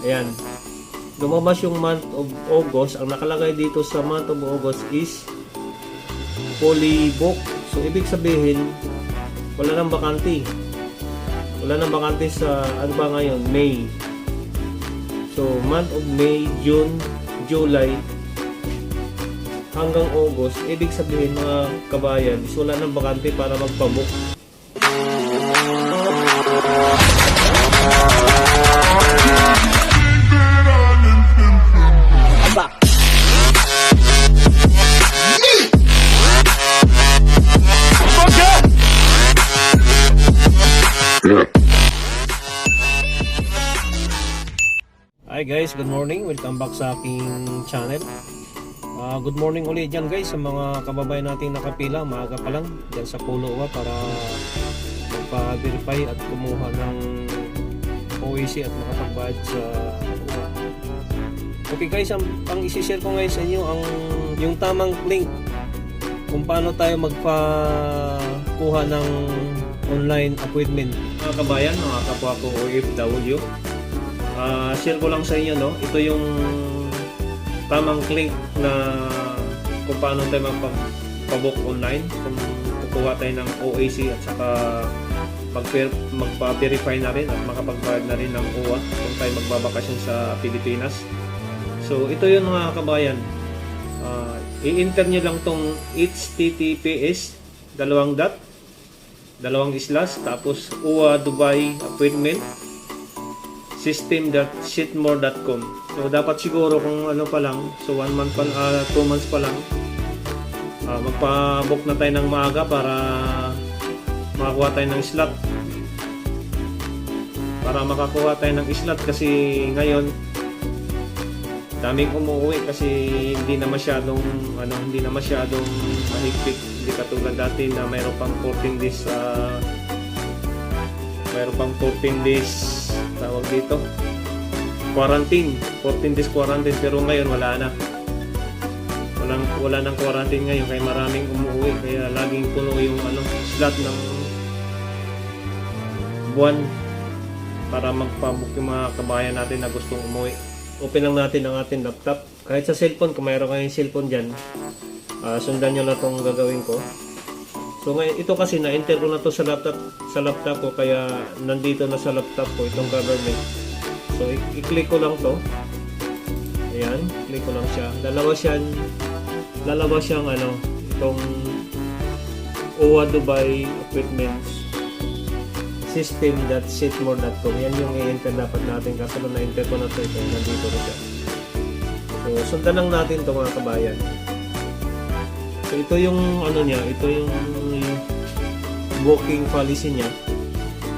Ayan. Lumabas yung month of August. Ang nakalagay dito sa month of August is fully booked. So, ibig sabihin, wala nang bakante. Wala nang bakante sa, ano ba ngayon? May. So, month of May, June, July, hanggang August, ibig sabihin mga kabayan, is wala nang bakante para magpabook. Hi guys, good morning. Welcome back sa aking channel. Ah, good morning ulit dyan guys sa mga kababayan nating nakapila. Maaga pa lang dyan sa Puloa para magpa-verify at kumuha ng OEC at makapagbayad sa. Okay guys, ang, ang isi-share ko ngayon sa inyo ang yung tamang link kung paano tayo magpakuha ng online appointment. Mga kabayan, mga kapwa ko OFW, Ah, share ko lang sa inyo no? Ito yung tamang link na kung paano tayo magpa-book online. Kung kukuha tayo ng OAC at saka mag- magpa-verify na rin at makapagbayad na rin ng UWA kung tayo magbabakasyon sa Pilipinas. So ito yun mga kabayan. Ah, i-enter nyo lang tong HTTPS dalawang dot dalawang slash tapos UWA Dubai appointment system.shitmore.com So dapat siguro kung ano pa lang, so one month pa, ah, two months pa lang, ah, magpa-book na tayo ng maaga para makakuha tayo ng slot. Para makakuha tayo ng slot kasi ngayon daming umuwi kasi hindi na masyadong ano hindi na masyadong mahigpit hindi katulad dati na mayroon pang 14 days sa mayroon pang 14 days tawag dito. Quarantine. 14 days quarantine pero ngayon wala na. Walang wala nang quarantine ngayon kaya maraming umuwi. Kaya laging puno yung ano slot ng buwan para magpabook yung mga kabayan natin na gustong umuwi. Open lang natin ang ating laptop. Kahit sa cellphone kung mayroon kayong cellphone dyan ah, sundan nyo na itong gagawin ko So ngayon, ito kasi na-enter ko na to sa laptop, sa laptop ko kaya nandito na sa laptop ko itong government. So i-click ko lang to. Ayan, click ko lang siya. Lalabas yan, lalabas siyang ano, itong OWA Dubai Appointments system.sitmore.com yan yung i-enter dapat natin kasi na-enter ko na to ito nandito na siya so sundan lang natin to mga kabayan So ito yung ano niya, ito yung booking policy niya.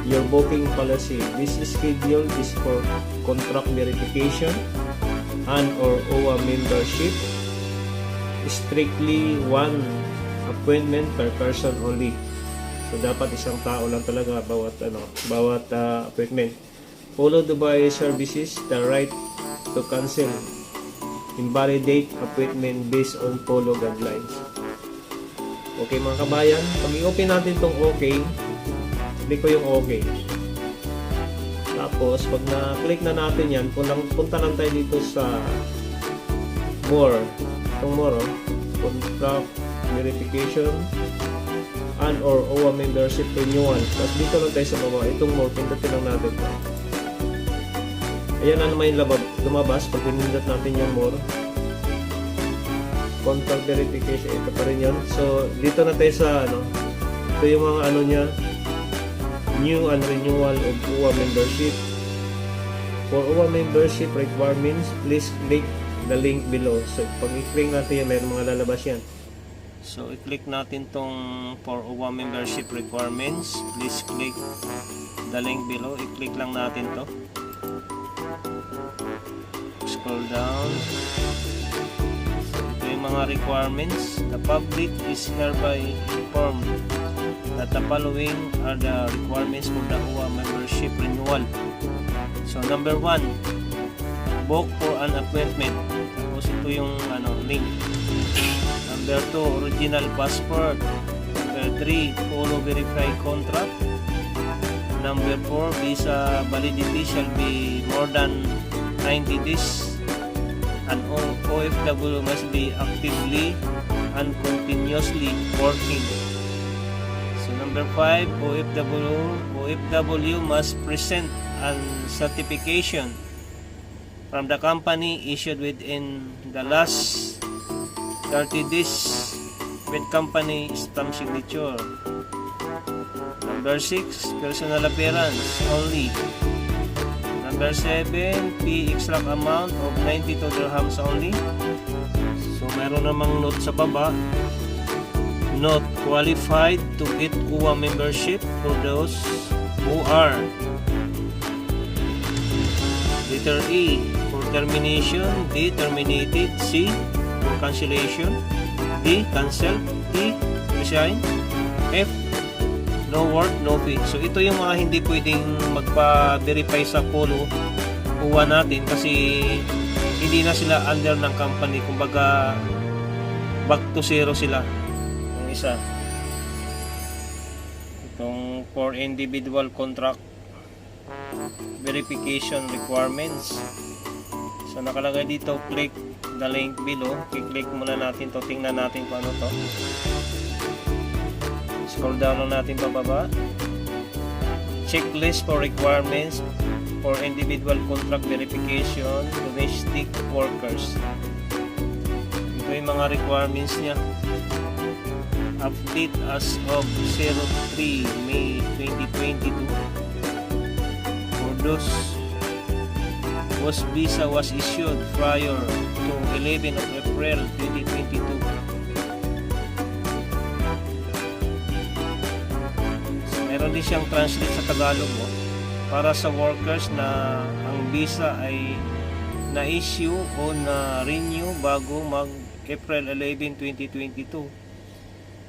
Your booking policy. This schedule is for contract verification and or OWA membership. Strictly one appointment per person only. So dapat isang tao lang talaga bawat ano, bawat ah, appointment. Followed by services the right to cancel invalidate appointment based on polo guidelines. Okay mga kabayan, pag i-open natin tong okay, click ko yung okay. Tapos, pag na-click na natin yan, punta, punta lang tayo dito sa more. Itong more, oh. contract verification and or OWA membership renewal. Tapos dito lang tayo sa baba. Itong more, pindutin lang natin. Ayan na naman yung lumabas. Pag pinindot natin yung more, contact verification ito pa rin yun. So dito na tayo sa ano ito yung mga ano niya. New and renewal of UWA membership. For UWA membership requirements please click the link below. So pag i-click natin yan mayroon mga lalabas yan. So i-click natin tong for UWA membership requirements. Please click the link below. I-click lang natin to. Scroll down mga requirements. The public is hereby informed that the following are the requirements for the UWA membership renewal. So number one, book for an appointment. Tapos ito yung ano, link. Number two, original passport. Number three, follow verify contract. Number four, visa validity shall be more than 90 days. An OFW must be actively and continuously working. So number 5, OFW, OFW must present an certification from the company issued within the last 30 days with company stamp signature. Number 6, personal appearance only. Number 7, fee extract amount of 92 dirhams only. So meron namang note sa baba. Not qualified to get KUA membership for those who are Letter E for termination, D terminated, C for cancellation, D cancel, E resign, F no work, no fee. So ito yung mga hindi pwedeng magpa-verify sa polo kuha natin kasi hindi na sila under ng company. Kumbaga back to zero sila. Yung isa. Itong for individual contract verification requirements. So nakalagay dito click the link below. I-click muna natin to. Tingnan natin kung ano to. Scroll down lang natin pababa. Checklist for requirements for individual contract verification domestic workers. Ito yung mga requirements niya. Update as of 03 May 2022. For those whose visa was issued prior to 11 of April 2022 meron siyang translate sa Tagalog mo para sa workers na ang visa ay na-issue o na-renew bago mag April 11, 2022.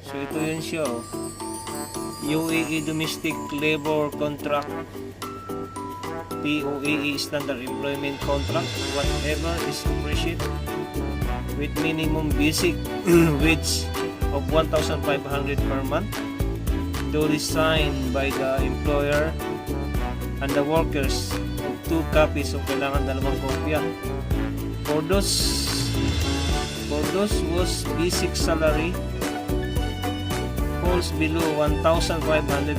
So ito yun siya oh. UAE Domestic Labor Contract POAE Standard Employment Contract whatever is appreciated with minimum basic wage of 1,500 per month duly signed by the employer and the workers. Of two copies so kailangan dalawang kopya. For those for those whose basic salary falls below 1,500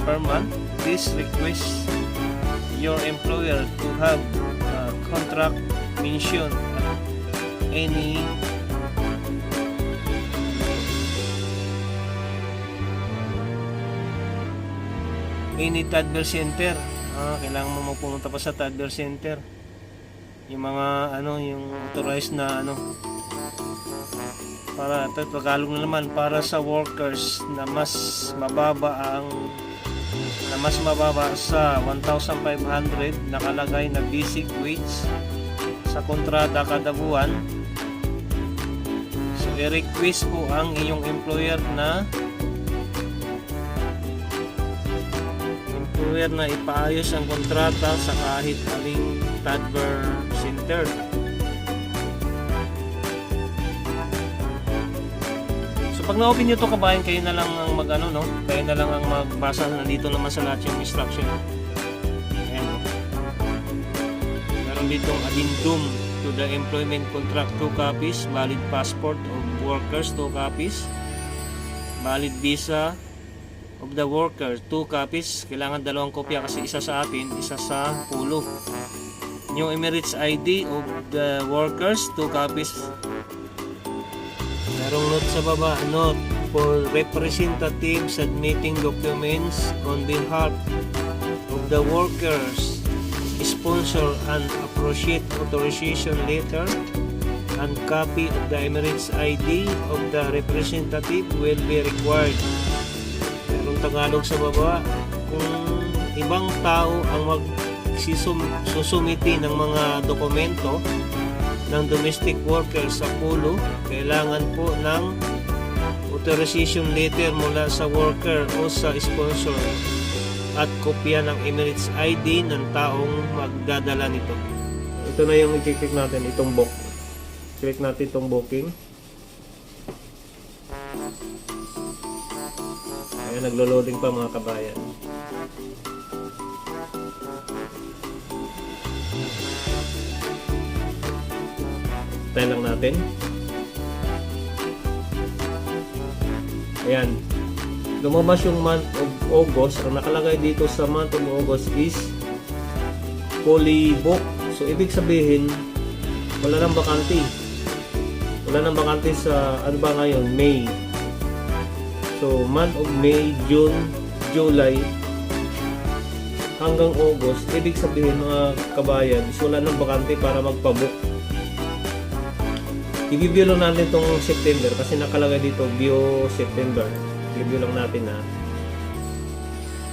per month please request your employer to have a contract mention any any Tadver Center. Ah, kailangan mo pumunta pa sa Tadver Center. Yung mga ano, yung authorized na ano para ito Tagalog na naman para sa workers na mas mababa ang na mas mababa sa 1,500 nakalagay na basic wage sa kontrata kada buwan. So, i-request po ang iyong employer na employer na ipaayos ang kontrata sa kahit aling Tadver Center. So pag na-open nyo to kabayan, kayo na lang ang mag ano, no? Kayo na lang ang magbasa. Nandito naman sa lahat yung instruction. Ayan? Meron ditong addendum to the employment contract 2 copies, valid passport of workers 2 copies, valid visa of the worker 2 copies. Kailangan dalawang kopya kasi isa sa atin, isa sa pulo. New Emirates ID of the workers 2 copies Merong note sa baba, note for representative submitting documents on behalf of the workers, sponsor and appreciate authorization letter and copy of the Emirates ID of the representative will be required. Tagalog sa baba, kung ibang tao ang mag susumiti ng mga dokumento ng domestic worker sa pulo, kailangan po ng authorization letter mula sa worker o sa sponsor at kopya ng Emirates ID ng taong magdadala nito. Ito na yung i-click natin, itong book. Click natin itong booking. Ayan, naglo-loading pa mga kabayan. Tayo lang natin. Ayan. Lumabas yung month of August. Ang nakalagay dito sa month of August is fully book. So, ibig sabihin, wala nang bakante. Wala nang bakante sa, ano ba ngayon, May. So, month of May, June, July, hanggang August, ibig sabihin mga kabayan, is wala nang bakante para magpabook. I-view lang natin itong September kasi nakalagay dito view September. I-view lang natin ha.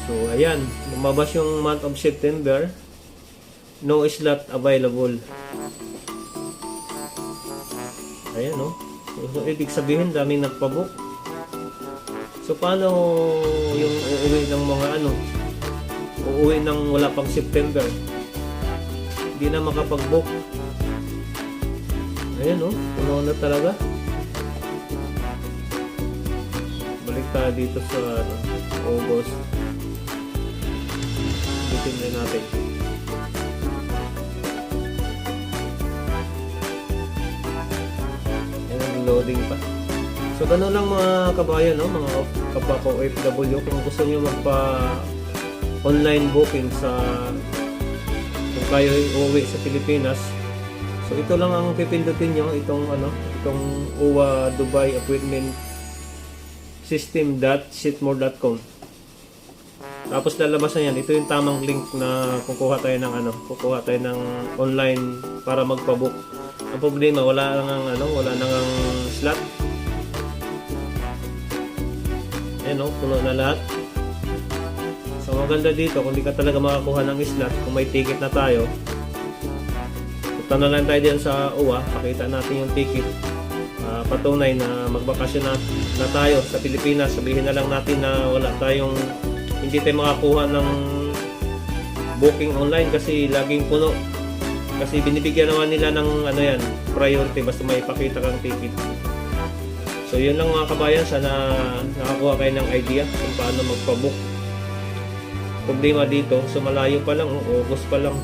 So, ayan. Lumabas yung month of September. No slot available. Ayan, no? So, so, ibig sabihin, daming nagpabook. So, paano yung uuwi ng mga ano? Uuwi ng wala pang September. Hindi na makapag-book. Ayan, no? Puno na talaga. Balik tayo dito sa ano, August. Bitin na natin. Ayan, loading pa. So, ganun lang mga kabayan, no? Mga kapwa OFW. Kung gusto nyo magpa online booking sa kung kayo uuwi sa Pilipinas. So, ito lang ang pipindutin nyo. Itong, ano, itong UWA Dubai Appointment System.sitmore.com tapos lalabas na yan. Ito yung tamang link na kukuha tayo ng ano, kukuha tayo ng online para magpa-book. Ang problema, wala lang ang ano, wala nang ang slot. Ayan o, puno na lahat. So maganda dito, kung di ka talaga makakuha ng slot, kung may ticket na tayo, punta na lang tayo dyan sa UWA, pakita natin yung ticket. Ah, patunay na magbakasyon na, na tayo sa Pilipinas. Sabihin na lang natin na wala tayong hindi tayo makakuha ng booking online kasi laging puno. Kasi binibigyan naman nila ng ano yan, priority basta may ipakita kang ticket. So yun lang mga kabayan, sana nakakuha kayo ng idea kung paano magpa-book. Problema dito, so malayo pa lang, oh, August pa lang.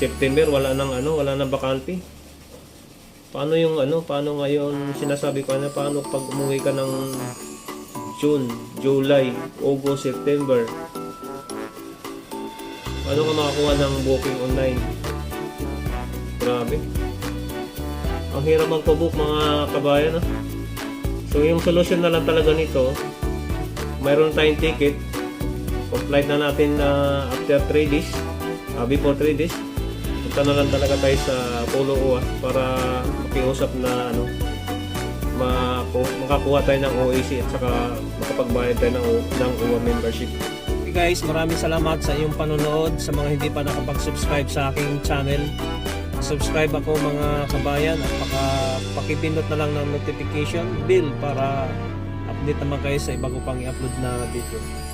September wala nang ano, wala nang bakante. Paano yung ano, paano ngayon sinasabi ko na paano pag umuwi ka ng June, July, August, September. Paano ka makakuha ng booking online? Grabe. Ang hirap magpa-book mga kabayan. Ah. So yung solution na lang talaga nito, mayroon tayong ticket. Complete na natin na after 3 days, uh, before 3 days. Punta na lang talaga tayo sa Polo UA para makiusap na ano, makakuha tayo ng OAC at saka makapagbayad tayo ng, ng UWA membership. Okay guys, maraming salamat sa iyong panonood. Sa mga hindi pa nakapag-subscribe sa aking channel, subscribe ako mga kabayan at paka, pakipindot na lang ng notification bell para update naman kayo sa iba ko pang i-upload na video.